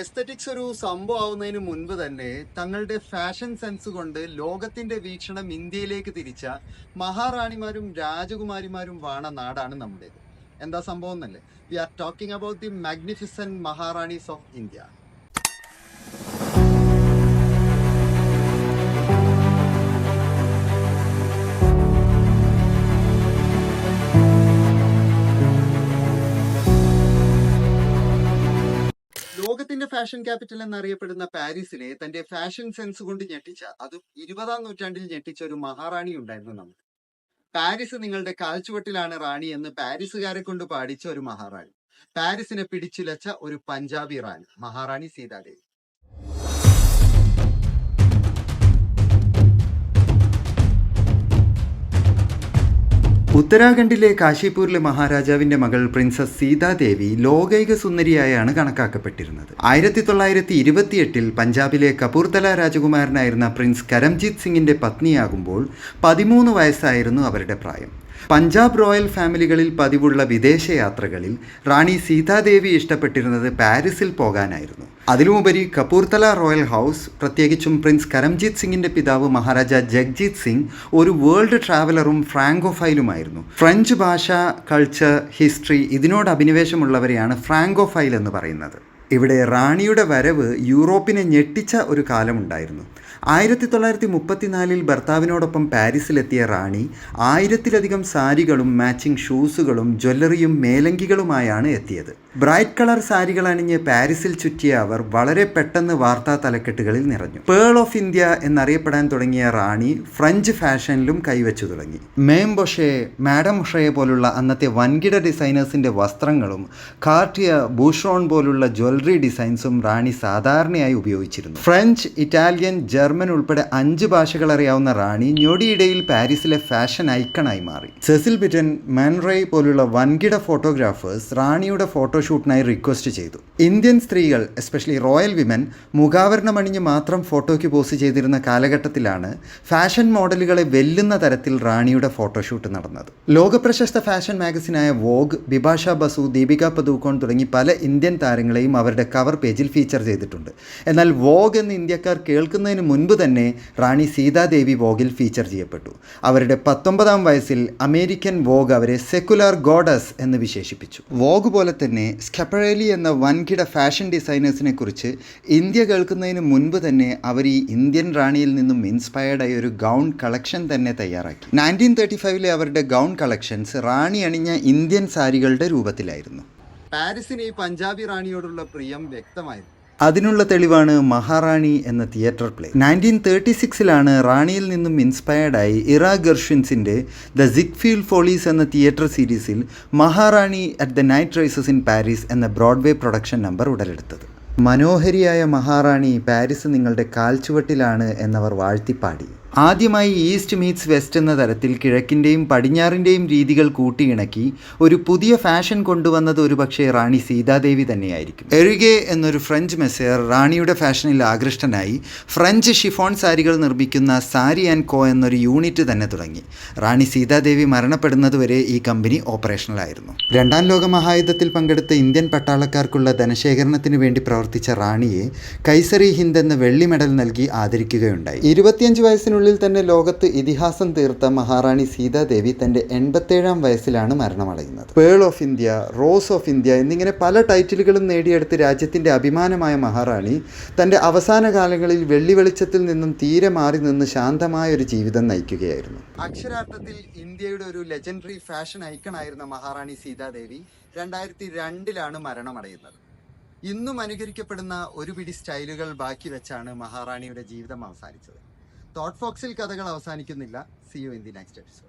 Aesthetics ഒരു സംഭവം ആവുന്നതിന് മുൻപ് തന്നെ തങ്ങളുടെ ഫാഷൻ സെൻസ് കൊണ്ട് ലോകത്തിന്റെ വീക്ഷണം ഇന്ത്യയിലേക്ക് തിരിച്ച മഹാറാണിമാരും രാജകുമാരിമാരും വാണ നാടാണ് നമ്മുടേത്. എന്താ സംഭവം എന്നല്ലേ? We are talking about the magnificent Maharanis of India fashion capital എന്നറിയപ്പെടുന്ന പാരീസിനെ തന്റെ ഫാഷൻ സെൻസ് കൊണ്ട് ഞെട്ടിച്ച അതും ഇരുപതാം നൂറ്റാണ്ടിൽ ഞെട്ടിച്ച ഒരു മഹാറാണി ഉണ്ടായിരുന്നു നമ്മൾ. പാരീസ് നിങ്ങളുടെ കാൽച്ചുവട്ടിലാണ് റാണി എന്ന് പാരീസുകാരെ കൊണ്ട് പാടിച്ച ഒരു മഹാറാണി. പാരീസിനെ പിടിച്ചുലച്ച ഒരു പഞ്ചാബി റാണി മഹാറാണി സീതാദേവി. ഉത്തരാഖണ്ഡിലെ കാശിപൂരിലെ മഹാരാജാവിന്റെ മകൾ പ്രിൻസസ് സീതാദേവി ലോകൈക സുന്ദരിയായാണ് കണക്കാക്കപ്പെട്ടിരുന്നത്. ആയിരത്തി തൊള്ളായിരത്തി ഇരുപത്തിയെട്ടിൽ പഞ്ചാബിലെ കപൂർത്തല രാജകുമാരനായിരുന്ന പ്രിൻസ് കരംജീത് സിംഗിന്റെ പത്നിയാകുമ്പോൾ പതിമൂന്ന് വയസ്സായിരുന്നു അവരുടെ പ്രായം. പഞ്ചാബ് റോയൽ ഫാമിലികളിൽ പതിവുള്ള വിദേശയാത്രകളിൽ റാണി സീതാദേവി ഇഷ്ടപ്പെട്ടിരുന്നത് പാരീസിൽ പോകാനായിരുന്നു. അതിലുമുപരി കപൂർത്തല റോയൽ ഹൗസ് പ്രത്യേകിച്ചും പ്രിൻസ് കരംജീത് സിംഗിന്റെ പിതാവ് മഹാരാജ ജഗ്ജീത് സിംഗ് ഒരു വേൾഡ് ട്രാവലറും ഫ്രാങ്കോഫൈലുമായിരുന്നു. ഫ്രഞ്ച് ഭാഷ കൾച്ചർ ഹിസ്റ്ററി ഇതിനോട് അഭിനിവേശമുള്ളവരെയാണ് ഫ്രാങ്കോഫൈൽ എന്ന് പറയുന്നത്. ഇവിടെ റാണിയുടെ വരവ് യൂറോപ്പിനെ ഞെട്ടിച്ച ഒരു കാലമുണ്ടായിരുന്നു. ആയിരത്തി തൊള്ളായിരത്തി മുപ്പത്തിനാലിൽ ഭർത്താവിനോടൊപ്പം പാരീസിലെത്തിയ റാണി ആയിരത്തിലധികം സാരികളും മാച്ചിങ് ഷൂസുകളും ജ്വല്ലറിയും മേലങ്കികളുമായാണ് എത്തിയത്. ബ്രൈറ്റ് കളർ സാരികൾ അണിഞ്ഞ് പാരീസിൽ ചുറ്റിയ അവർ വളരെ പെട്ടെന്ന് വാർത്താ തലക്കെട്ടുകളിൽ നിറഞ്ഞു. പേൾ ഓഫ് ഇന്ത്യ എന്നറിയപ്പെടാൻ തുടങ്ങിയ റാണി ഫ്രഞ്ച് ഫാഷനിലും കൈവച്ചു തുടങ്ങി. മേം ബൊഷെ മാഡം ഷയെ പോലുള്ള അന്നത്തെ വൻകിട ഡിസൈനേഴ്സിന്റെ വസ്ത്രങ്ങളും കാർട്ടിയ ബൂഷോൺ പോലുള്ള ജ്വല്ലറി ഡിസൈൻസും റാണി സാധാരണയായി ഉപയോഗിച്ചിരുന്നു. ഫ്രഞ്ച് ഇറ്റാലിയൻ ജർമ്മൻ ഉൾപ്പെടെ അഞ്ച് ഭാഷകൾ അറിയാവുന്ന റാണി ഞൊടിയിടയിൽ പാരീസിലെ ഫാഷൻ ഐക്കണായി മാറി. സെസിൽ ബിറ്റൻ മാൻറേ പോലുള്ള വൻകിട ഫോട്ടോഗ്രാഫേഴ്സ് റാണിയുടെ ഫോട്ടോഷൂട്ടിനായി റിക്വസ്റ്റ് ചെയ്തു. ഇന്ത്യൻ സ്ത്രീകൾ എസ്പെഷ്യലി റോയൽ വിമൻ മുഖാവരണം അണിഞ്ഞ് മാത്രം ഫോട്ടോയ്ക്ക് പോസ്റ്റ് ചെയ്തിരുന്ന കാലഘട്ടത്തിലാണ് ഫാഷൻ മോഡലുകളെ വെല്ലുന്ന തരത്തിൽ റാണിയുടെ ഫോട്ടോഷൂട്ട് നടന്നത്. ലോകപ്രശസ്ത ഫാഷൻ മാഗസിനായ വോഗ് ബിഭാഷ ബസു ദീപിക പദുക്കോൺ തുടങ്ങി പല ഇന്ത്യൻ താരങ്ങളെയും അവരുടെ കവർ പേജിൽ ഫീച്ചർ ചെയ്തിട്ടുണ്ട്. എന്നാൽ വോഗ് എന്ന് ഇന്ത്യക്കാർ കേൾക്കുന്നതിന് മുൻപ് തന്നെ റാണി സീതാദേവി വോഗിൽ ഫീച്ചർ ചെയ്യപ്പെട്ടു. അവരുടെ പത്തൊമ്പതാം വയസ്സിൽ അമേരിക്കൻ വോഗ് അവരെ സെക്കുലാർ ഗോഡസ് എന്ന് വിശേഷിപ്പിച്ചു. വോഗ് പോലെ തന്നെ സ്കെപ്പറേലി എന്ന വൻകിട ഫാഷൻ ഡിസൈനേഴ്സിനെ കുറിച്ച് ഇന്ത്യ കേൾക്കുന്നതിന് മുൻപ് തന്നെ അവർ ഈ ഇന്ത്യൻ റാണിയിൽ നിന്നും ഇൻസ്പയർഡ് ആയ ഒരു ഗൗൺ കളക്ഷൻ തന്നെ തയ്യാറാക്കി. നയന്റീൻ തേർട്ടി ഫൈവിലെ അവരുടെ ഗൗൺ കളക്ഷൻസ് റാണി അണിഞ്ഞ ഇന്ത്യൻ സാരികളുടെ രൂപത്തിലായിരുന്നു. പാരീസിന് ഈ പഞ്ചാബി റാണിയോടുള്ള പ്രിയം വ്യക്തമായിരുന്നു. അതിനുള്ള തെളിവാണ് മഹാറാണി എന്ന തിയേറ്റർ പ്ലേ. നയന്റീൻ തേർട്ടി സിക്സിലാണ് റാണിയിൽ നിന്നും ഇൻസ്പയർഡായി ഇറ ഗർഷിൻസിന്റെ ദ സിഗ്ഫീൽഡ് ഫോളീസ് എന്ന തിയേറ്റർ സീരീസിൽ Maharani at the night rises in Paris എന്ന ബ്രോഡ്വേ പ്രൊഡക്ഷൻ നമ്പർ ഉടലെടുത്തത്. മനോഹരിയായ മഹാറാണി പാരീസ് നിങ്ങളുടെ കാൽച്ചുവട്ടിലാണ് എന്നവർ വാഴ്ത്തിപ്പാടി. ആദ്യമായി ഈസ്റ്റ് മീറ്റ്സ് വെസ്റ്റ് എന്ന തരത്തിൽ കിഴക്കിന്റെയും പടിഞ്ഞാറിന്റെയും രീതികൾ കൂട്ടിയിണക്കി ഒരു പുതിയ ഫാഷൻ കൊണ്ടുവന്നത് ഒരുപക്ഷെ റാണി സീതാദേവി തന്നെയായിരിക്കും. എഴുകെ എന്നൊരു ഫ്രഞ്ച് മെസ്സേർ റാണിയുടെ ഫാഷനിൽ ആകൃഷ്ടനായി ഫ്രഞ്ച് ഷിഫോൺ സാരികൾ നിർമ്മിക്കുന്ന സാരി ആൻഡ് കോ എന്നൊരു യൂണിറ്റ് തന്നെ തുടങ്ങി. റാണി സീതാദേവി മരണപ്പെടുന്നതുവരെ ഈ കമ്പനി ഓപ്പറേഷണലായിരുന്നു രണ്ടാം ലോക മഹായുദ്ധത്തിൽ പങ്കെടുത്ത ഇന്ത്യൻ പട്ടാളക്കാർക്കുള്ള ധനശേഖരണത്തിന് വേണ്ടി പ്രവർത്തിച്ച റാണിയെ കൈസറി ഹിന്ദ് എന്ന വെള്ളി മെഡൽ നൽകി ആദരിക്കുകയുണ്ടായി. ഇരുപത്തിയഞ്ച് വയസ്സിനുള്ളിൽ തന്നെ ലോകത്ത് ഇതിഹാസം തീർത്ത മഹാറാണി സീതാദേവി തന്റെ എൺപത്തേഴാം വയസ്സിലാണ് മരണമടയുന്നത്. Pearl of India rose of India എന്നിങ്ങനെ പല ടൈറ്റിലുകളും നേടിയെടുത്ത് രാജ്യത്തിന്റെ അഭിമാനമായ മഹാറാണി തന്റെ അവസാന കാലങ്ങളിൽ വെള്ളി വെളിച്ചത്തിൽ നിന്നും തീരെ മാറി നിന്ന് ശാന്തമായ ഒരു ജീവിതം നയിക്കുകയായിരുന്നു. അക്ഷരാർത്ഥത്തിൽ ഇന്ത്യയുടെ ഒരു ലെജൻഡറി ഫാഷൻ ഐക്കണായിരുന്ന മഹാറാണി സീതാദേവി രണ്ടായിരത്തി രണ്ടിലാണ് മരണമടയുന്നത്. ഇന്നും അനുകരിക്കപ്പെടുന്ന ഒരു പിടി സ്റ്റൈലുകൾ ബാക്കി വെച്ചാണ് മഹാറാണിയുടെ ജീവിതം അവസാനിച്ചത്. തോട്ട് ഫോക്സിൽ കഥകൾ അവസാനിക്കുന്നില്ല. See you in the next episode